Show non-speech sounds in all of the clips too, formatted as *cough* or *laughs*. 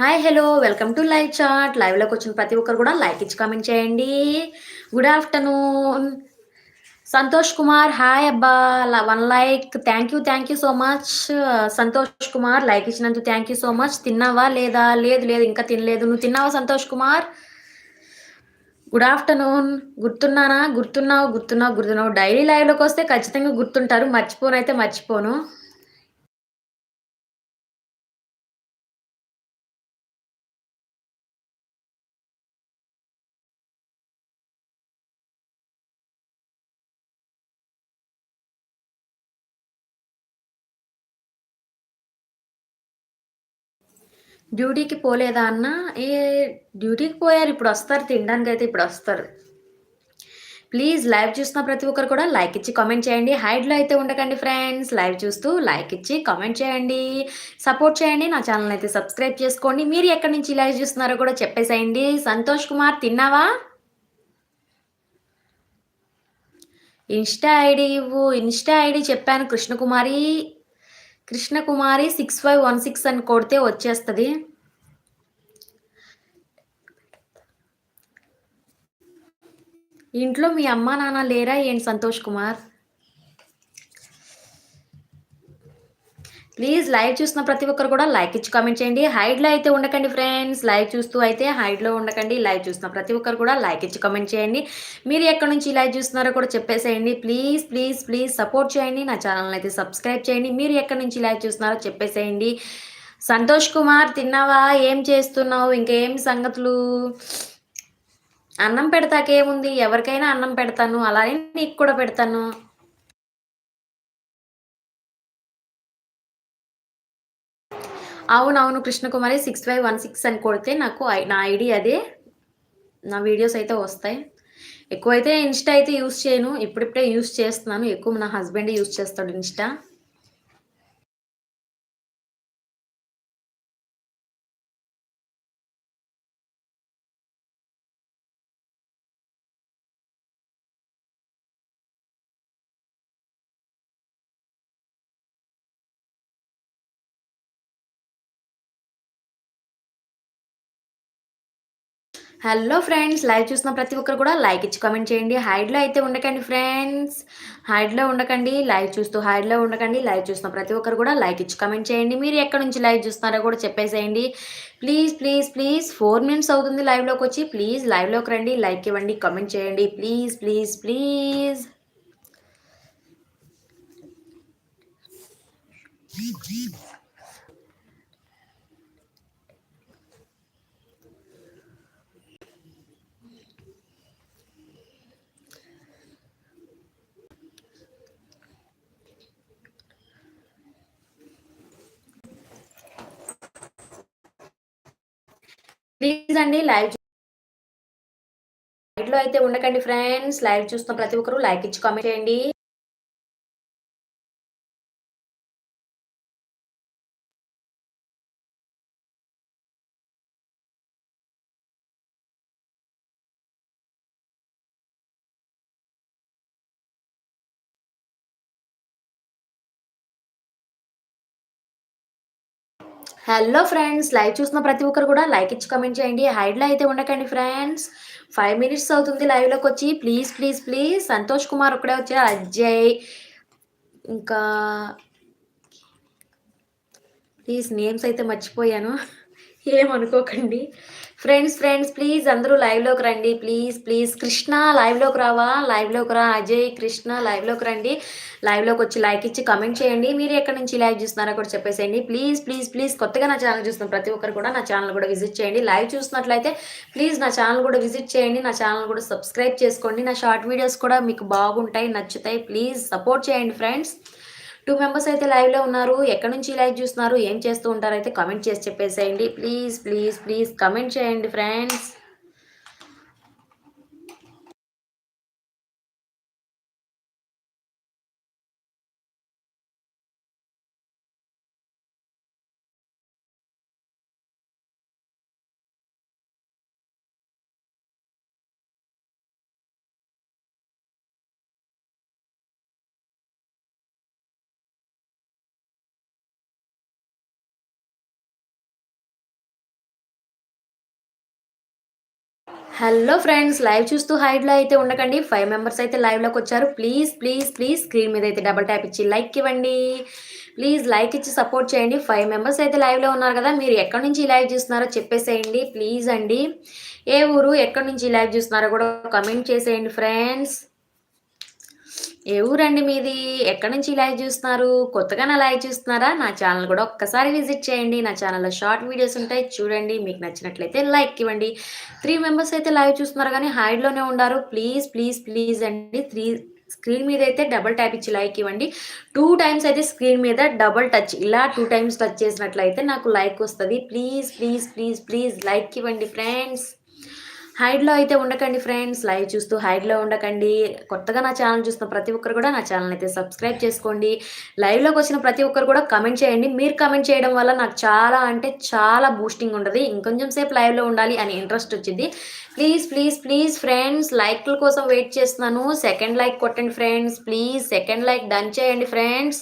Hi hello welcome to live chat లైవ్లోకి వచ్చిన ప్రతి ఒక్కరు కూడా లైక్ ఇచ్చి కామెంట్ చేయండి. Good afternoon Santosh Kumar hi అబ్బా. One like thank you thank you so much Santosh Kumar like ఇచ్చినందుకు థ్యాంక్ యూ సో మచ్ తిన్నావా లేదా? లేదు లేదు ఇంకా తినలేదు. నువ్వు తిన్నావా సంతోష్ కుమార్? గుడ్ ఆఫ్టర్నూన్ గుర్తున్నానా? గుర్తున్నావు గుర్తున్నావు గుర్తున్నావు. డైలీ లైవ్లోకి వస్తే ఖచ్చితంగా గుర్తుంటారు. మర్చిపోను అయితే మర్చిపోను. డ్యూటీకి పోలేదా అన్న? ఏ డ్యూటీకి పోయారు ఇప్పుడు వస్తారు తినడానికి అయితే ఇప్పుడు వస్తారు. ప్లీజ్ లైవ్ చూస్తున్న ప్రతి ఒక్కరు కూడా లైక్ ఇచ్చి కామెంట్ చేయండి. హైడ్లో అయితే ఉండకండి ఫ్రెండ్స్. లైవ్ చూస్తూ లైక్ ఇచ్చి కామెంట్ చేయండి. సపోర్ట్ చేయండి. నా ఛానల్ అయితే సబ్స్క్రైబ్ చేసుకోండి. మీరు ఎక్కడి నుంచి లైవ్ చూస్తున్నారో కూడా చెప్పేసేయండి. సంతోష్ కుమార్ తిన్నావా? ఇన్స్టా ఐడి ఇవ్వు. ఇన్స్టా ఐడి చెప్పాను Krishnakumari. Krishnakumari six five one six అని కొడితే వచ్చేస్తుంది. ఇంట్లో మీ అమ్మా నాన్న లేరా ఏంటి సంతోష్ కుమార్? ప్లీజ్ లైవ్ చూసిన ప్రతి ఒక్కరు కూడా లైక్ ఇచ్చి కామెంట్ చేయండి. హైడ్లో అయితే ఉండకండి ఫ్రెండ్స్ లైవ్ చూస్తూ అయితే హైడ్లో ఉండకండి. లైవ్ చూసిన ప్రతి ఒక్కరు కూడా లైక్ ఇచ్చి కామెంట్ చేయండి. మీరు ఎక్కడి నుంచి లైవ్ చూస్తున్నారో కూడా చెప్పేసేయండి. ప్లీజ్ ప్లీజ్ ప్లీజ్ సపోర్ట్ చేయండి. నా ఛానల్ అయితే సబ్స్క్రైబ్ చేయండి. మీరు ఎక్కడి నుంచి లైవ్ చూస్తున్నారో చెప్పేసేయండి. సంతోష్ కుమార్ తిన్నావా? ఏం చేస్తున్నావు? ఇంకేం సంగతులు? అన్నం పెడతాకేముంది? ఎవరికైనా అన్నం పెడతాను. అలానే నీకు కూడా పెడతాను. అవునవును Krishnakumari six five one six అని కొడితే నాకు నా ఐడి అదే. నా వీడియోస్ అయితే వస్తాయి. ఎక్కువైతే ఇన్స్టా అయితే యూస్ చేయను. ఇప్పుడిప్పుడే యూస్ చేస్తున్నాను. ఎక్కువ నా హస్బెండ్ యూస్ చేస్తాడు ఇన్స్టా. హలో ఫ్రెండ్స్ లైవ్ చూసిన ప్రతి ఒక్కరు కూడా లైక్ ఇచ్చి కామెంట్ చేయండి. హైడ్లో అయితే ఉండకండి ఫ్రెండ్స్ హైడ్లో ఉండకండి లైవ్ చూస్తూ హైడ్లో ఉండకండి. లైవ్ చూసిన ప్రతి ఒక్కరు కూడా లైక్ ఇచ్చి కామెంట్ చేయండి. మీరు ఎక్కడి నుంచి లైవ్ చూస్తున్నారో కూడా చెప్పేసేయండి. Please please please four minutes అవుతుంది లైవ్లోకి వచ్చి. ప్లీజ్ లైవ్లోకి రండి. లైక్ ఇవ్వండి కామెంట్ చేయండి. ప్లీజ్ ప్లీజ్ ప్లీజ్ ప్లీజ్ అండి లైవ్లో అయితే ఉండకండి ఫ్రెండ్స్. లైవ్ చూస్తున్న ప్రతి ఒక్కరు లైక్ ఇచ్చి కామెంట్ చేయండి. హలో ఫ్రెండ్స్ లైవ్ చూసిన ప్రతి ఒక్కరు కూడా లైక్ ఇచ్చి కమెంట్ చేయండి. హైడ్లో అయితే ఉండకండి ఫ్రెండ్స్ ఫైవ్ మినిట్స్ అవుతుంది లైవ్లోకి వచ్చి. Please please please Santosh Kumar ఒకడే వచ్చా అజయ్. ఇంకా ప్లీజ్ నేమ్స్ అయితే మర్చిపోయాను. ఏమనుకోకండి ఫ్రెండ్స్ ఫ్రెండ్స్ ప్లీజ్ అందరూ లైవ్లోకి రండి. ప్లీజ్ ప్లీజ్ కృష్ణ లైవ్లోకి రావా? లైవ్లోకి రా. అజయ్ కృష్ణ లైవ్లోకి రండి. లైవ్లోకి వచ్చి లైక్ ఇచ్చి కమెంట్ చేయండి. మీరు ఎక్కడి నుంచి లైవ్ చూస్తున్నారో కూడా చెప్పేసేయండి. ప్లీజ్ ప్లీజ్ ప్లీజ్ కొత్తగా నా ఛానల్ చూస్తున్న ప్రతి ఒక్కరు కూడా నా ఛానల్ కూడా విజిట్ చేయండి. లైవ్ చూసినట్లయితే ప్లీజ్ నా ఛానల్ కూడా విజిట్ చేయండి. నా ఛానల్ కూడా సబ్స్క్రైబ్ చేసుకోండి. నా షార్ట్ వీడియోస్ కూడా మీకు బాగుంటాయి నచ్చుతాయి. ప్లీజ్ సపోర్ట్ చేయండి ఫ్రెండ్స్ టూ మెంబర్స్ అయితే లైవ్లో ఉన్నారు. ఎక్కడి నుంచి లైవ్ చూస్తున్నారు? ఏం చేస్తూ ఉంటారు? అయితే కామెంట్ చేసి చెప్పేసేయండి. ప్లీజ్ ప్లీజ్ ప్లీజ్ కమెంట్ చేయండి ఫ్రెండ్స్ హలో ఫ్రెండ్స్ లైవ్ చూస్తూ హైడ్లో అయితే ఉండకండి. ఫైవ్ మెంబర్స్ అయితే లైవ్లోకి వచ్చారు. ప్లీజ్ ప్లీజ్ ప్లీజ్ స్క్రీన్ మీద అయితే డబల్ ట్యాప్ ఇచ్చి లైక్ ఇవ్వండి. ప్లీజ్ లైక్ ఇచ్చి సపోర్ట్ చేయండి. ఫైవ్ మెంబర్స్ అయితే లైవ్లో ఉన్నారు కదా మీరు ఎక్కడి నుంచి లైవ్ చూస్తున్నారో చెప్పేసేయండి. ప్లీజ్ అండి. ఏ ఊరు ఎక్కడి నుంచి లైవ్ చూస్తున్నారో కూడా కమెంట్ చేసేయండి ఫ్రెండ్స్. ఏ ఊరండి మీది? ఎక్కడి నుంచి లైవ్ చూస్తున్నారు? కొత్తగా నా లైవ్ చూస్తున్నారా? నా ఛానల్ కూడా ఒక్కసారి విజిట్ చేయండి. నా ఛానల్లో షార్ట్ వీడియోస్ ఉంటాయి. చూడండి. మీకు నచ్చినట్లయితే లైక్ ఇవ్వండి. త్రీ మెంబర్స్ అయితే లైవ్ చూస్తున్నారు కానీ హైడ్లోనే ఉన్నారు ప్లీజ్ ప్లీజ్ ప్లీజ్ అండి. త్రీ స్క్రీన్ మీద అయితే డబుల్ ట్యాప్ ఇచ్చి లైక్ ఇవ్వండి. టూ టైమ్స్ అయితే స్క్రీన్ మీద డబుల్ టచ్ ఇలా టూ టైమ్స్ టచ్ చేసినట్లయితే నాకు లైక్ వస్తుంది. Please please please please like ఇవ్వండి ఫ్రెండ్స్. హైడ్లో అయితే ఉండకండి ఫ్రెండ్స్. లైవ్ చూస్తూ హైడ్లో ఉండకండి. కొత్తగా నా ఛానల్ చూస్తున్న ప్రతి ఒక్కరు కూడా నా ఛానల్ అయితే సబ్స్క్రైబ్ చేసుకోండి. లైవ్లోకి వచ్చిన ప్రతి ఒక్కరు కూడా కమెంట్ చేయండి. మీరు కమెంట్ చేయడం వల్ల నాకు చాలా అంటే చాలా బూస్టింగ్ ఉంటుంది. ఇంకొంచెం సేపు లైవ్లో ఉండాలి అని ఇంట్రెస్ట్ వచ్చింది. ప్లీజ్ ప్లీజ్ ప్లీజ్ ఫ్రెండ్స్ లైక్ల కోసం వెయిట్ చేస్తున్నాను. సెకండ్ లైక్ కొట్టండి friends. Please second like done చేయండి ఫ్రెండ్స్.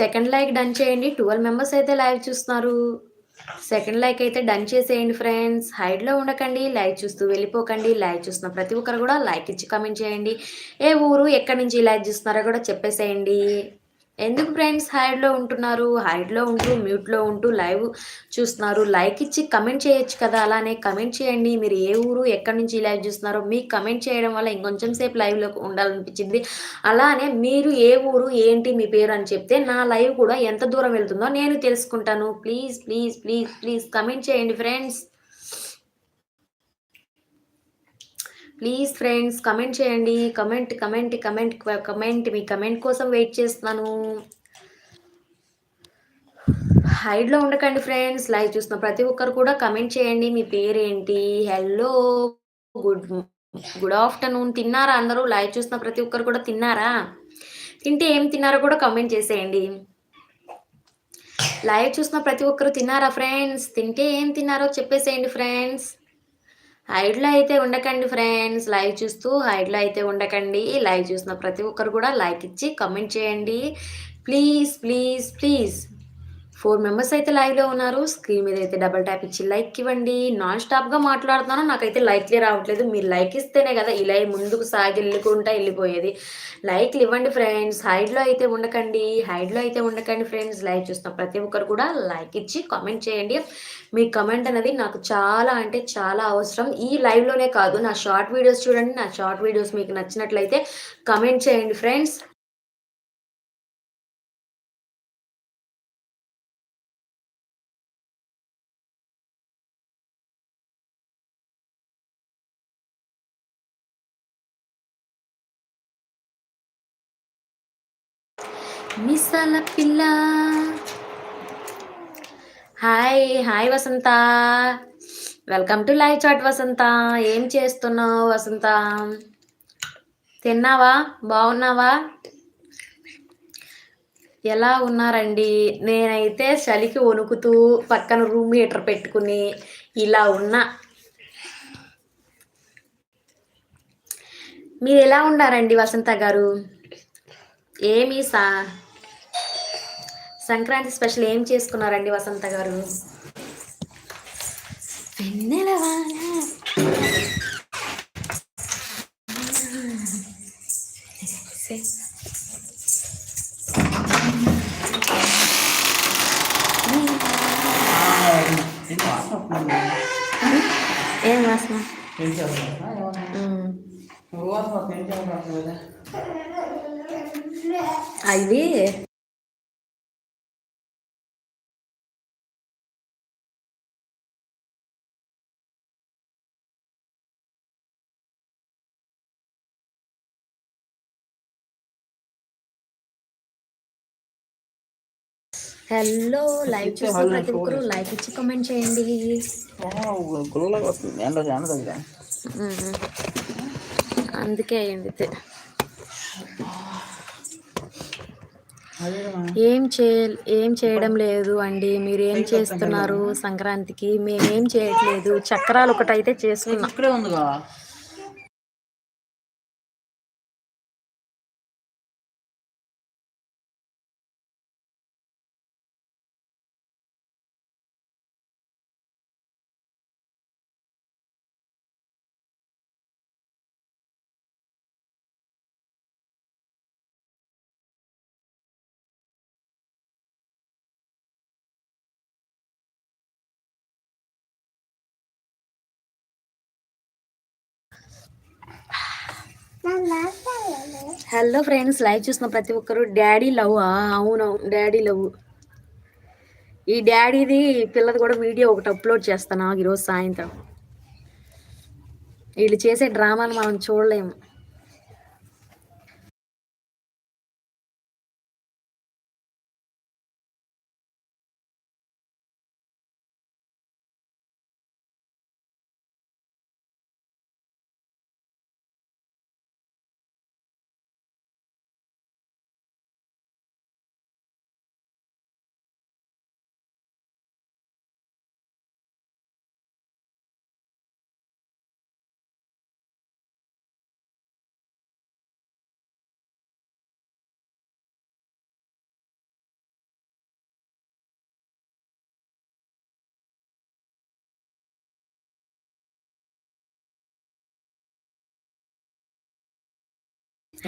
సెకండ్ లైక్ డన్ చేయండి. ట్వెల్వ్ మెంబర్స్ అయితే లైవ్ చూస్తున్నారు. సెకండ్ లైక్ అయితే డన్ చేసేయండి ఫ్రెండ్స్. హైడ్లో ఉండకండి లైక్ చూస్తూ వెళ్ళిపోకండి. లైక్ చూస్తున్న ప్రతి ఒక్కరు కూడా లైక్ ఇచ్చి కమెంట్ చేయండి. ఏ ఊరు ఎక్కడి నుంచి లైక్ చూస్తున్నారో కూడా చెప్పేసేయండి. ఎందుకు ఫ్రెండ్స్ హైడ్లో ఉంటున్నారు? హైడ్లో ఉంటూ మ్యూట్లో ఉంటూ లైవ్ చూస్తున్నారు. లైక్ ఇచ్చి కమెంట్ చేయొచ్చు కదా. అలానే కమెంట్ చేయండి. మీరు ఏ ఊరు ఎక్కడి నుంచి లైవ్ చూస్తున్నారో మీకు కమెంట్ చేయడం వల్ల ఇంకొంచెం సేపు లైవ్లో ఉండాలనిపించింది. అలానే మీరు ఏ ఊరు ఏంటి మీ పేరు అని చెప్తే నా లైవ్ కూడా ఎంత దూరం వెళ్తుందో నేను తెలుసుకుంటాను. Please please please please comment చేయండి ఫ్రెండ్స్. ప్లీజ్ ఫ్రెండ్స్ కమెంట్ చేయండి. కమెంట్ కమెంట్ కమెంట్ కమెంట్ మీ కమెంట్ కోసం వెయిట్ చేస్తున్నాను. హైడ్లో ఉండకండి ఫ్రెండ్స్ లైవ్ చూస్తున్న ప్రతి ఒక్కరు కూడా కమెంట్ చేయండి. మీ పేరేంటి? హలో గుడ్ గుడ్ ఆఫ్టర్నూన్ తిన్నారా అందరూ? లైవ్ చూస్తున్న ప్రతి ఒక్కరు కూడా తిన్నారా? తింటే ఏం తిన్నారో కూడా కమెంట్ చేసేయండి. లైవ్ చూస్తున్న ప్రతి ఒక్కరు తిన్నారా ఫ్రెండ్స్ తింటే ఏం తిన్నారో చెప్పేసేయండి ఫ్రెండ్స్ హైడ్లో అయితే ఉండకండి ఫ్రెండ్స్. లైవ్ చూస్తూ హైడ్లో అయితే ఉండకండి. లైవ్ చూసిన ప్రతి ఒక్కరు కూడా లైక్ ఇచ్చి కమెంట్ చేయండి. Please please please. Four members అయితే లైవ్లో ఉన్నారు. స్క్రీన్ మీద అయితే డబల్ ట్యాప్ ఇచ్చి లైక్ ఇవ్వండి. నాన్ స్టాప్గా మాట్లాడుతున్నాను. నాకైతే లైక్లే రావట్లేదు మీరు లైక్ ఇస్తేనే కదా ఇలా ముందుకు సాగి వెళ్ళుకుంటా వెళ్ళిపోయేది. లైక్లు ఇవ్వండి ఫ్రెండ్స్. హైడ్లో అయితే ఉండకండి. హైడ్లో అయితే ఉండకండి ఫ్రెండ్స్. లైక్ చూస్తున్న ప్రతి ఒక్కరు కూడా లైక్ ఇచ్చి కామెంట్ చేయండి. మీ కమెంట్ అనేది నాకు చాలా అంటే చాలా అవసరం. ఈ లైవ్లోనే కాదు నా షార్ట్ వీడియోస్ చూడండి. నా షార్ట్ వీడియోస్ మీకు నచ్చినట్లయితే కమెంట్ చేయండి ఫ్రెండ్స్. మిసల పిల్ల. Hi hi Vasantha. Welcome to live chat Vasantha. ఏం చేస్తున్నావు వసంత? తిన్నావా? బాగున్నావా? ఎలా ఉన్నారండి? నేనైతే చలికి వణుకుతూ పక్కన రూమ్ హీటర్ పెట్టుకుని ఇలా ఉన్నా. మీరు ఎలా ఉన్నారండి వసంత గారు? ఏమి సా సంక్రాంతి స్పెషల్ ఏం చేసుకున్నారండి వసంత గారు? ఏం వాసన? అవి హలో లైవ్ చూసిన ప్రతి ఒక్కరు లైక్ ఇచ్చి కామెంట్ చేయండి. అందుకే అయింది ఏం చే ఏం చేయడం లేదు అండి. మీరు ఏం చేస్తున్నారు? సంక్రాంతికి? మేమేం చేయట్లేదు. చక్రాలు ఒకటైతే చేసుకున్నాం. హలో ఫ్రెండ్స్ లైవ్ చూసిన ప్రతి ఒక్కరు డాడీ లవ్ అవును డాడీ లవ్. ఈ డాడీది పిల్లది కూడా వీడియో ఒకటి అప్లోడ్ చేస్తాను ఈరోజు సాయంత్రం. వీళ్ళు చేసే డ్రామాలు మనం చూడలేము.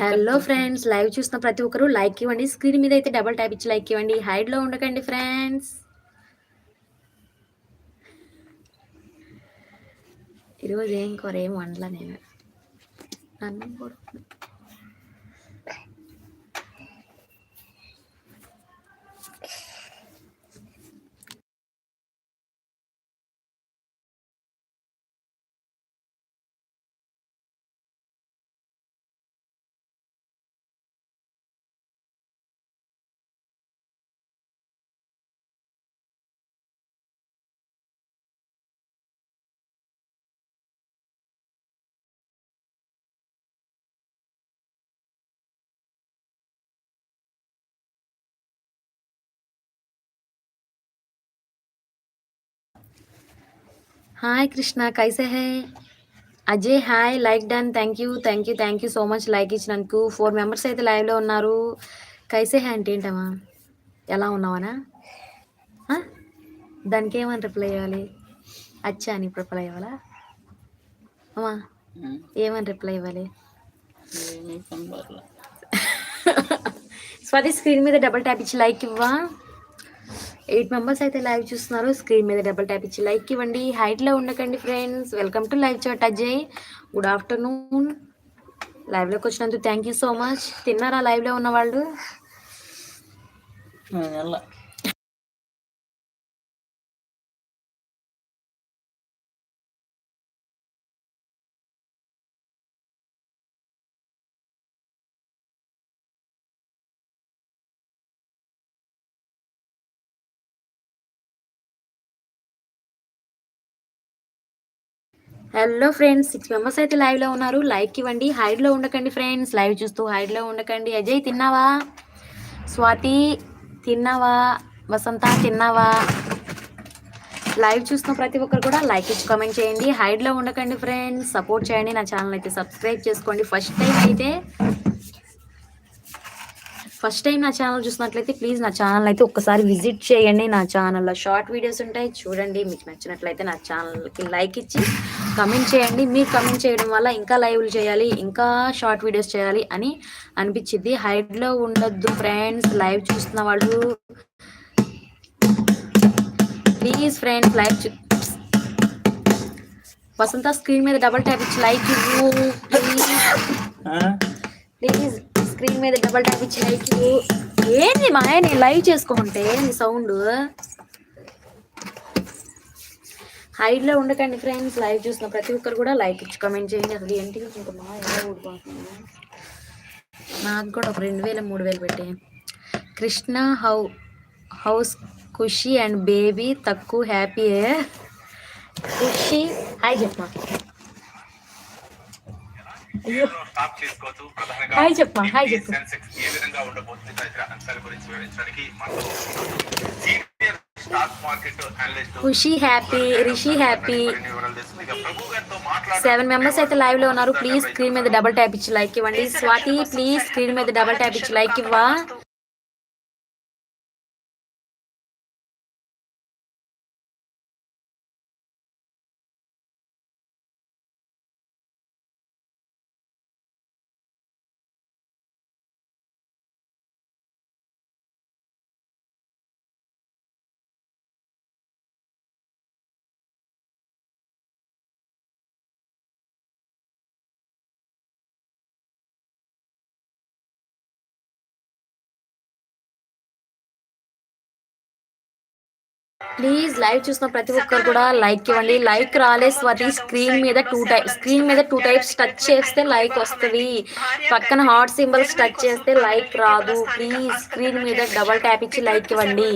హలో ఫ్రెండ్స్ లైవ్ చూసిన ప్రతి ఒక్కరు లైక్ ఇవ్వండి. స్క్రీన్ మీద అయితే డబల్ ట్యాప్ ఇచ్చి లైక్ ఇవ్వండి. హైడ్లో ఉండకండి ఫ్రెండ్స్ ఈరోజు ఏం కూర? ఏం వండలా నేను? అన్నం కూడా హాయ్ కృష్ణ కైసే హే Ajay hi like done thank you thank you thank you so much like ఇచ్చినందుకు ఫోర్ మెంబర్స్ అయితే లైవ్లో ఉన్నారు. కైసే హే అంటే ఏంటమ్మా ఎలా ఉన్నావనా? దానికి ఏమని రిప్లై ఇవ్వాలి అచ్చా అని రిప్లై ఇవ్వాలా? అమ్మా ఏమని రిప్లై ఇవ్వాలి? *laughs* స్వాతి స్క్రీన్ మీద డబుల్ ట్యాప్ ఇచ్చి లైక్ ఇవ్వా? ఎయిట్ మెంబర్స్ అయితే లైవ్ చూస్తున్నారు. స్క్రీన్ మీద డబుల్ ట్యాప్ ఇచ్చి లైక్ ఇవ్వండి. హైట్లో ఉండకండి friends. Welcome to live chat Ajay. Good afternoon. లైవ్లోకి వచ్చినందుకు థ్యాంక్ యూ సో మచ్. తిన్నారా లైవ్లో ఉన్న వాళ్ళు. హలో ఫ్రెండ్స్ సిక్స్ మెంబర్స్ అయితే లైవ్లో ఉన్నారు. లైక్ ఇవ్వండి. హైడ్లో ఉండకండి ఫ్రెండ్స్ లైవ్ చూస్తూ హైడ్లో ఉండకండి. అజయ్ తిన్నావా? స్వాతి తిన్నావా? వసంత తిన్నావా? లైవ్ చూస్తున్న ప్రతి ఒక్కరు కూడా లైక్ ఇచ్చి కామెంట్ చేయండి. హైడ్లో ఉండకండి ఫ్రెండ్స్ సపోర్ట్ చేయండి. నా ఛానల్ అయితే సబ్స్క్రైబ్ చేసుకోండి. ఫస్ట్ టైం అయితే ఫస్ట్ టైం నా ఛానల్ చూసినట్లయితే ప్లీజ్ నా ఛానల్ అయితే ఒక్కసారి విజిట్ చేయండి నా ఛానల్లో షార్ట్ వీడియోస్ ఉంటాయి చూడండి మీకు నచ్చినట్లయితే నా ఛానల్కి లైక్ ఇచ్చి కమెంట్ చేయండి. మీరు కమెంట్ చేయడం వల్ల ఇంకా లైవ్లు చేయాలి ఇంకా షార్ట్ వీడియోస్ చేయాలి అని అనిపించింది హైడ్లో ఉండొద్దు ఫ్రెండ్స్ లైవ్ చూస్తున్న వాళ్ళు. ప్లీజ్ ఫ్రెండ్స్ లైవ్ చూ వసంత స్క్రీన్ మీద డబల్ ట్యాప్ ఇచ్చి లైక్ ఇవ్వు. Please please. స్క్రీన్ మీద డబల్ ట్యాప్ ఇచ్చి లైక్ ఏంది మా నేను లైవ్ చేసుకుంటే నీ సౌండ్ హైట్లో ఉండకండి ఫ్రెండ్స్ లైవ్ చూసిన ప్రతి ఒక్కరు కూడా లైక్ ఇచ్చి కామెంట్ చేయండి. అసలు ఏంటి ఇంకా మా ఎలా ఊడిపోతుంది నాకు కూడా ఒక రెండు వేల మూడు వేలు పెట్టి. Krishna how house Khushi and baby తక్కువ హ్యాపీ ఖుషి హాయ్ చెప్పమా హాయ్ చెప్పమా హాయ్ చెప్పు. సెన్సెక్స్ ఏ విధంగా ఉండబోతుంది తదితర అంశాల గురించి వివరించడానికి మనతో senior stock market analyst Khushi happy Rishi happy. Seven members అయితే లైవ్లో ఉన్నారు. ప్లీజ్ స్క్రీన్ మీద డబల్ ట్యాప్ ఇచ్చి లైక్ ఇవ్వండి. స్వాతి ప్లీజ్ స్క్రీన్ మీద డబల్ ట్యాప్ ఇచ్చి లైక్ ఇవ్వా. ప్లీజ్ లైవ్ చూసిన ప్రతి ఒక్కరు కూడా లైక్ ఇవ్వండి. లైక్ రాలే స్వాతి. స్క్రీన్ మీద టూ టైప్ స్క్రీన్ మీద టూ టైప్స్ టచ్ చేస్తే లైక్ వస్తుంది. పక్కన హార్ట్ సింబల్స్ టచ్ చేస్తే లైక్ రాదు. ప్లీజ్ స్క్రీన్ మీద డబల్ ట్యాప్ ఇచ్చి లైక్ ఇవ్వండి.